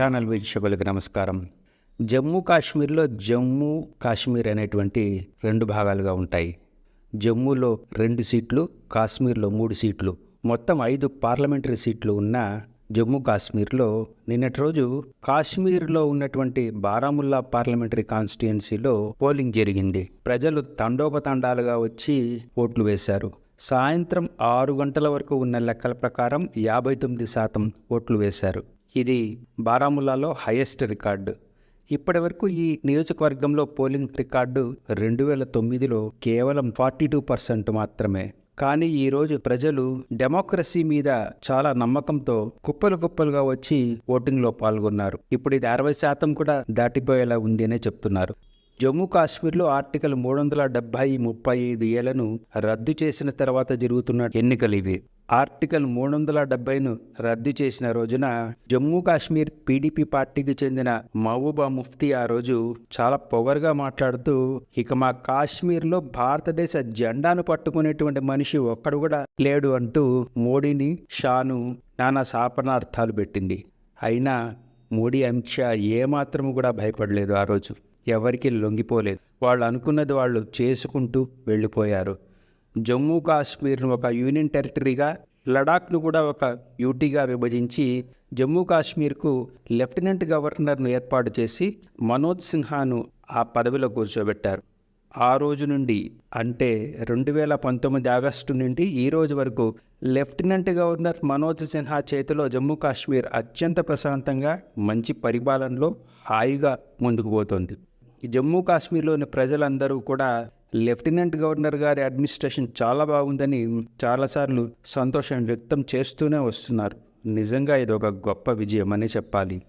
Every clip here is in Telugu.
ఛానల్ వీక్షకులకు నమస్కారం. జమ్మూ కాశ్మీర్లో జమ్మూ కాశ్మీర్ అనేటువంటి రెండు భాగాలుగా ఉంటాయి. జమ్మూలో రెండు సీట్లు కాశ్మీర్లో మూడు సీట్లు. మొత్తం ఐదు పార్లమెంటరీ సీట్లు ఉన్న జమ్మూ కాశ్మీర్లో నిన్నటి రోజు కాశ్మీర్లో ఉన్నటువంటి బారాముల్లా పార్లమెంటరీ కాన్స్టిట్యుయెన్సీలో పోలింగ్ జరిగింది. ప్రజలు తండోపతండాలుగా వచ్చి ఓట్లు వేశారు. సాయంత్రం ఆరు గంటల వరకు ఉన్న లెక్కల ప్రకారం యాభై తొమ్మిది శాతం ఓట్లు వేశారు. ఇది బారాముల్లాలో హైయెస్ట్ రికార్డు. ఇప్పటి వరకు ఈ నియోజకవర్గంలో పోలింగ్ రికార్డు రెండు వేల తొమ్మిదిలో కేవలం ఫార్టీ టూ పర్సెంట్ మాత్రమే. కానీ ఈరోజు ప్రజలు డెమోక్రసీ మీద చాలా నమ్మకంతో కుప్పలు కుప్పలుగా వచ్చి ఓటింగ్లో పాల్గొన్నారు. ఇప్పుడు ఇది అరవై శాతం కూడా దాటిపోయేలా ఉంది అనే చెప్తున్నారు. జమ్మూ కాశ్మీర్లో ఆర్టికల్ మూడు వందల డెబ్బై ముప్పై ఐదు ఏళ్ళను రద్దు చేసిన తర్వాత జరుగుతున్న ఎన్నికలు ఇవి. ఆర్టికల్ మూడు వందల డెబ్బైను రద్దు చేసిన రోజున జమ్మూ కాశ్మీర్ పీడీపీ పార్టీకి చెందిన మహబూబా ముఫ్తీ ఆ రోజు చాలా పొగరుగా మాట్లాడుతూ ఇక మా కాశ్మీర్లో భారతదేశ జెండాను పట్టుకునేటువంటి మనిషి ఒక్కడు కూడా లేడు అంటూ మోడీని షాను నానా శాపనార్థాలు పెట్టింది. అయినా మోడీ అమిత్ షా ఏమాత్రము కూడా భయపడలేదు ఆ రోజు. ఎవరికి లొంగిపోలేదు. వాళ్ళు అనుకున్నది వాళ్ళు చేసుకుంటూ వెళ్ళిపోయారు. జమ్మూ కాశ్మీర్ను ఒక యూనియన్ టెరిటరీగా లడాఖ్ను కూడా ఒక యూటీగా విభజించి జమ్మూ కాశ్మీర్కు లెఫ్టినెంట్ గవర్నర్ను ఏర్పాటు చేసి మనోజ్ సిన్హాను ఆ పదవిలో కూర్చోబెట్టారు. ఆ రోజు నుండి అంటే రెండు వేల పంతొమ్మిది ఆగస్టు నుండి ఈ రోజు వరకు లెఫ్టినెంట్ గవర్నర్ మనోజ్ సిన్హా చేతిలో జమ్మూ కాశ్మీర్ అత్యంత ప్రశాంతంగా మంచి పరిపాలనలో హాయిగా ముందుకు పోతోంది. జమ్మూ కాశ్మీర్లోని ప్రజలందరూ కూడా లెఫ్టినెంట్ గవర్నర్ గారి అడ్మినిస్ట్రేషన్ చాలా బాగుందని చాలాసార్లు సంతోషం వ్యక్తం చేస్తూనే వస్తున్నారు. నిజంగా ఇది ఒక గొప్ప విజయం అని చెప్పాలి.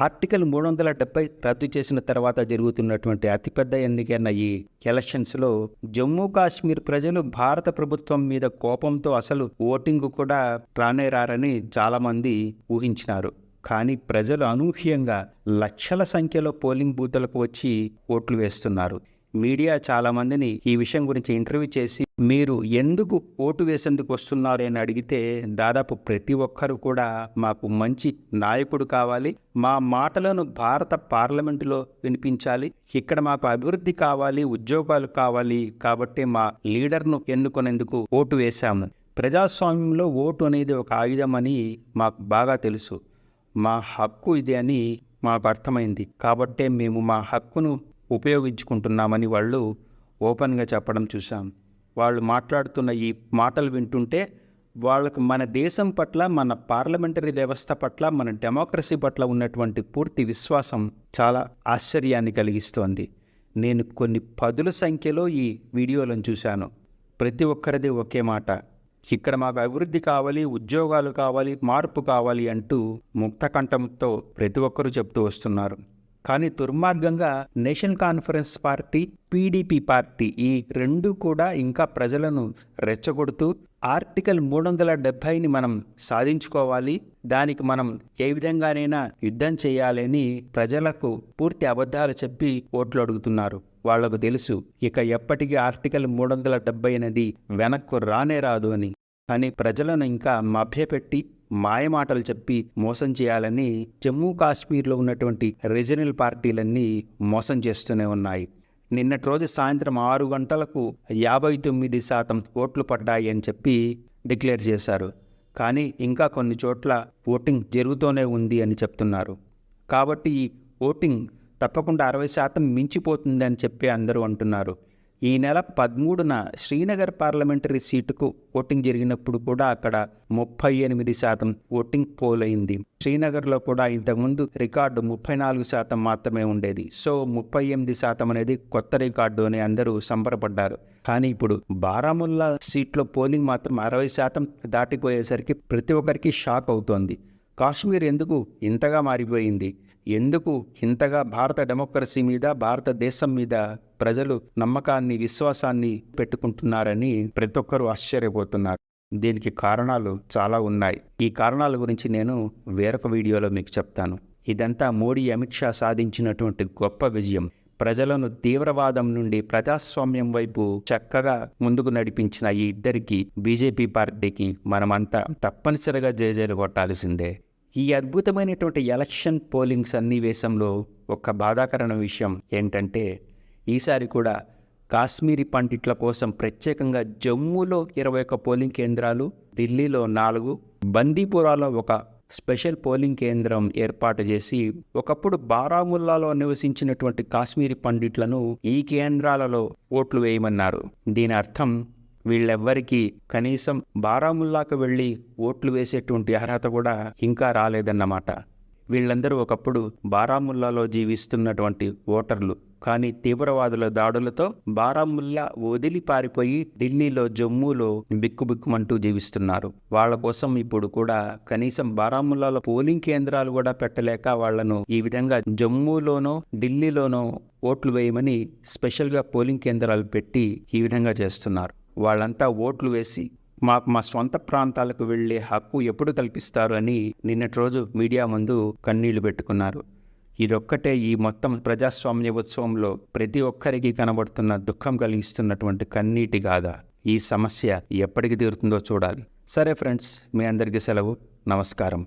ఆర్టికల్ మూడు వందల డెబ్బై రద్దు చేసిన తర్వాత జరుగుతున్నటువంటి అతిపెద్ద ఎన్నికైన ఈ ఎలక్షన్స్లో జమ్మూ కాశ్మీర్ ప్రజలు భారత ప్రభుత్వం మీద కోపంతో అసలు ఓటింగ్ కూడా రానే రారని చాలామంది ఊహించినారు. కానీ ప్రజలు అనూహ్యంగా లక్షల సంఖ్యలో పోలింగ్ బూతులకు వచ్చి ఓట్లు వేస్తున్నారు. మీడియా చాలామందిని ఈ విషయం గురించి ఇంటర్వ్యూ చేసి మీరు ఎందుకు ఓటు వేసేందుకు వస్తున్నారు అని అడిగితే దాదాపు ప్రతి ఒక్కరు కూడా మాకు మంచి నాయకుడు కావాలి మా మాటలను భారత పార్లమెంటులో వినిపించాలి ఇక్కడ మాకు అభివృద్ధి కావాలి ఉద్యోగాలు కావాలి కాబట్టి మా లీడర్ను ఎన్నుకునేందుకు ఓటు వేశాము. ప్రజాస్వామ్యంలో ఓటు అనేది ఒక ఆయుధం అని మాకు బాగా తెలుసు. మా హక్కు ఇది అని మాకు అర్థమైంది. కాబట్టే మేము మా హక్కును ఉపయోగించుకుంటున్నామని వాళ్ళు ఓపెన్గా చెప్పడం చూసాం వాళ్ళు మాట్లాడుతున్న ఈ మాటలు వింటుంటే వాళ్ళకు మన దేశం పట్ల మన పార్లమెంటరీ వ్యవస్థ పట్ల మన డెమోక్రసీ పట్ల ఉన్నటువంటి పూర్తి విశ్వాసం చాలా ఆశ్చర్యాన్ని కలిగిస్తోంది. నేను కొన్ని పదుల సంఖ్యలో ఈ వీడియోలను చూశాను. ప్రతి ఒక్కరిది ఒకే మాట. ఇక్కడ మాకు అభివృద్ధి కావాలి ఉద్యోగాలు కావాలి మార్పు కావాలి అంటూ ముక్తకంఠంతో ప్రతి ఒక్కరూ చెప్తూ వస్తున్నారు. కానీ దుర్మార్గంగా national conference party PDP party ఈ రెండు కూడా ఇంకా ప్రజలను రెచ్చగొడుతూ ఆర్టికల్ మూడు వందల డెబ్భైని మనం సాధించుకోవాలి దానికి మనం ఏ విధంగానైనా యుద్ధం చేయాలని ప్రజలకు పూర్తి అబద్ధాలు చెప్పి ఓట్లు అడుగుతున్నారు. వాళ్ళకు తెలుసు ఇక ఎప్పటికీ ఆర్టికల్ మూడు వందల డెబ్బై అనేది వెనక్కు రానే రాదు అని. కానీ ప్రజలను ఇంకా మభ్యపెట్టి మాయమాటలు చెప్పి మోసం చేయాలని జమ్మూ కాశ్మీర్లో ఉన్నటువంటి రీజనల్ పార్టీలన్నీ మోసం చేస్తూనే ఉన్నాయి. నిన్నటి రోజు సాయంత్రం ఆరు గంటలకు యాభై తొమ్మిది శాతం ఓట్లు పడ్డాయి అని చెప్పి డిక్లేర్ చేశారు. కానీ ఇంకా కొన్ని చోట్ల ఓటింగ్ జరుగుతూనే ఉంది అని చెప్తున్నారు. కాబట్టి ఈ ఓటింగ్ తప్పకుండా అరవై శాతం మించిపోతుంది అని చెప్పి అందరూ అంటున్నారు. ఈ నెల పదమూడున శ్రీనగర్ పార్లమెంటరీ సీటుకు ఓటింగ్ జరిగినప్పుడు కూడా అక్కడ ముప్పై ఎనిమిది శాతం ఓటింగ్ పోల్ అయింది. శ్రీనగర్లో కూడా ఇంతకుముందు రికార్డు ముప్పై నాలుగు శాతం మాత్రమే ఉండేది. సో ముప్పై ఎనిమిది శాతం అనేది కొత్త రికార్డు అని అందరూ సంబరపడ్డారు. కానీ ఇప్పుడు బారాముల్లా సీట్లో పోలింగ్ మాత్రం అరవై శాతం దాటిపోయేసరికి ప్రతి ఒక్కరికి షాక్ అవుతోంది. కాశ్మీర్ ఎందుకు ఇంతగా మారిపోయింది? ఎందుకు ఇంతగా భారత డెమోక్రసీ మీద భారతదేశం మీద ప్రజలు నమ్మకాన్ని విశ్వాసాన్ని పెట్టుకుంటున్నారని ప్రతి ఒక్కరూ ఆశ్చర్యపోతున్నారు. దీనికి కారణాలు చాలా ఉన్నాయి. ఈ కారణాల గురించి నేను వేరొక వీడియోలో మీకు చెప్తాను. ఇదంతా మోడీ అమిత్ షా సాధించినటువంటి గొప్ప విజయం. ప్రజలను తీవ్రవాదం నుండి ప్రజాస్వామ్యం వైపు చక్కగా ముందుకు నడిపించిన ఈ ఇద్దరికి బీజేపీ పార్టీకి మనమంతా తప్పనిసరిగా జయజయలు కొట్టాల్సిందే. ఈ అద్భుతమైనటువంటి ఎలక్షన్ పోలింగ్ సన్నివేశంలో ఒక బాధాకరణ విషయం ఏంటంటే ఈసారి కూడా కాశ్మీరీ పండిట్ల కోసం ప్రత్యేకంగా జమ్మూలో ఇరవై ఒక్క పోలింగ్ కేంద్రాలు ఢిల్లీలో నాలుగు బందీపురాలో ఒక స్పెషల్ పోలింగ్ కేంద్రం ఏర్పాటు చేసి ఒకప్పుడు బారాముల్లాలో నివసించినటువంటి కాశ్మీరీ పండిట్లను ఈ కేంద్రాలలో ఓట్లు వేయమన్నారు. దీని అర్థం వీళ్ళెవ్వరికీ కనీసం బారాముల్లాకు వెళ్ళి ఓట్లు వేసేటువంటి అర్హత కూడా ఇంకా రాలేదన్నమాట. వీళ్ళందరూ ఒకప్పుడు బారాముల్లాలో జీవిస్తున్నటువంటి ఓటర్లు. కానీ తీవ్రవాదుల దాడులతో బారాముల్లా వదిలి పారిపోయి ఢిల్లీలో జమ్మూలో బిక్కుబిక్కుమంటూ జీవిస్తున్నారు. వాళ్ళ కోసం ఇప్పుడు కూడా కనీసం బారాముల్లాలో పోలింగ్ కేంద్రాలు కూడా పెట్టలేక వాళ్ళను ఈ విధంగా జమ్మూలోనో ఢిల్లీలోనో ఓట్లు వేయమని స్పెషల్గా పోలింగ్ కేంద్రాలు పెట్టి ఈ విధంగా చేస్తున్నారు. వాళ్ళంతా ఓట్లు వేసి మాకు మా సొంత ప్రాంతాలకు వెళ్ళే హక్కు ఎప్పుడు కల్పిస్తారు అని నిన్నటి రోజు మీడియా ముందు కన్నీళ్ళు పెట్టుకున్నారు. ఇదొక్కటే ఈ మొత్తం ప్రజాస్వామ్య ఉత్సవంలో ప్రతి ఒక్కరికి కనబడుతున్న దుఃఖం కలిగిస్తున్నటువంటి కన్నీటి గాథ. ఈ సమస్య ఎప్పటికి తీరుతుందో చూడాలి. సరే ఫ్రెండ్స్ మీ అందరికీ సెలవు. నమస్కారం.